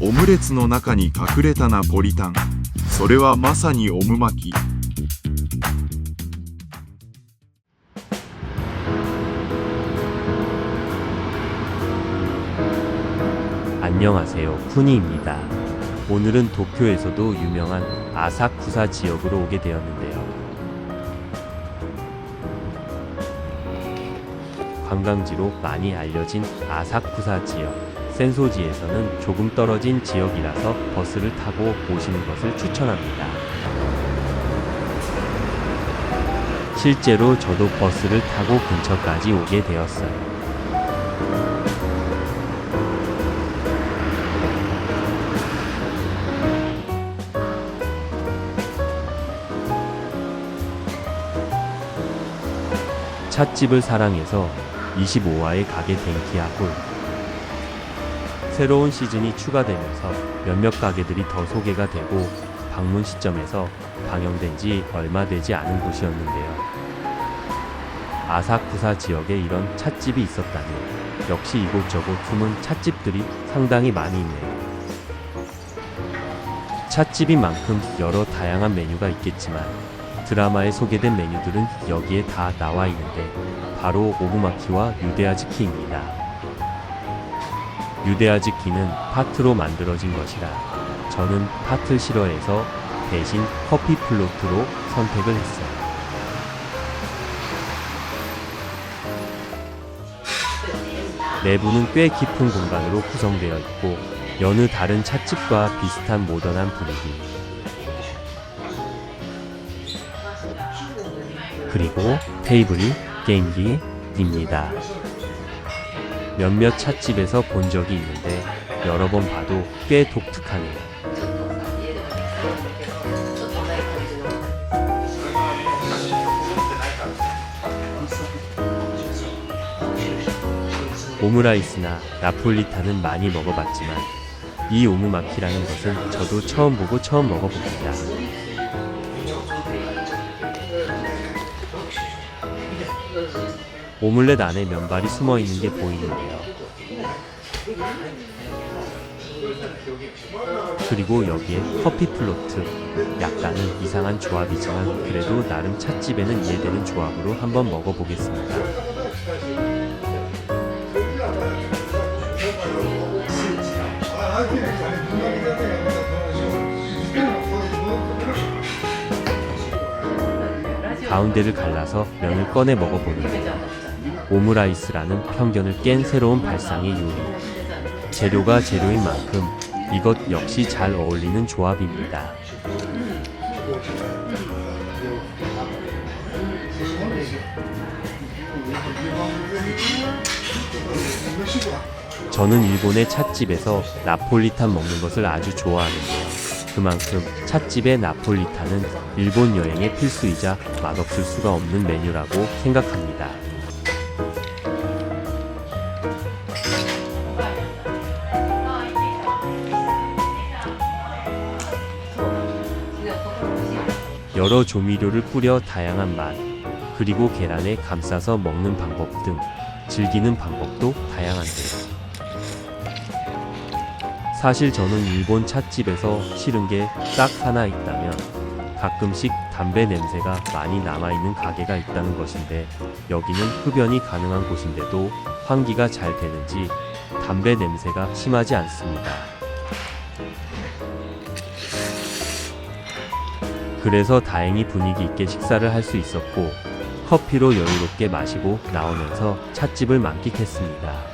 オムレツの中に隠れたナポリタンそれはまさにオム巻き 안녕하세요. 푸니입니다. 오늘은 도쿄에서도 유명한 아사쿠사 지역으로 오게 되었는데요. 관광지로 많이 알려진 아사쿠사 지역. 센소지에서는 조금 떨어진 지역이라서 버스를 타고 오시는 것을 추천합니다. 실제로 저도 버스를 타고 근처까지 오게 되었어요. 찻집을 사랑해서 25화에 가게 된 기아홀. 새로운 시즌이 추가되면서 몇몇 가게들이 더 소개가 되고 방문 시점에서 방영된 지 얼마 되지 않은 곳이었는데요. 아사쿠사 지역에 이런 찻집이 있었다니 역시 이곳저곳 숨은 찻집들이 상당히 많이 있네요. 찻집인 만큼 여러 다양한 메뉴가 있겠지만 드라마에 소개된 메뉴들은 여기에 다 나와 있는데 바로 오구마키와 유데아즈키입니다. 유데아즈키는 파트로 만들어진 것이라 저는 파트 싫어해서 대신 커피 플로트로 선택을 했어요. 내부는 꽤 깊은 공간으로 구성되어 있고 여느 다른 찻집과 비슷한 모던한 분위기. 그리고 테이블이 게임기입니다. 몇몇 찻집에서 본 적이 있는데 여러 번 봐도 꽤 독특하네요. 오므라이스나 나폴리탄은 많이 먹어봤지만 이 오무마키라는 것은 저도 처음 보고 처음 먹어봅니다. 오믈렛 안에 면발이 숨어 있는 게 보이는데요. 그리고 여기에 커피 플로트. 약간은 이상한 조합이지만 그래도 나름 찻집에는 이해되는 조합으로 한번 먹어보겠습니다. 가운데를 갈라서 면을 꺼내 먹어보는데요. 오므라이스라는 편견을 깬 새로운 발상의 요리. 재료가 재료인 만큼 이것 역시 잘 어울리는 조합입니다. 저는 일본의 찻집에서 나폴리탄 먹는 것을 아주 좋아하는데요. 그만큼 찻집의 나폴리탄은 일본 여행의 필수이자 맛없을 수가 없는 메뉴라고 생각합니다. 여러 조미료를 뿌려 다양한 맛, 그리고 계란에 감싸서 먹는 방법 등 즐기는 방법도 다양한데요. 사실 저는 일본 찻집에서 싫은 게 딱 하나 있다면 가끔씩 담배 냄새가 많이 남아있는 가게가 있다는 것인데 여기는 흡연이 가능한 곳인데도 환기가 잘 되는지 담배 냄새가 심하지 않습니다. 그래서 다행히 분위기 있게 식사를 할 수 있었고 커피로 여유롭게 마시고 나오면서 찻집을 만끽했습니다.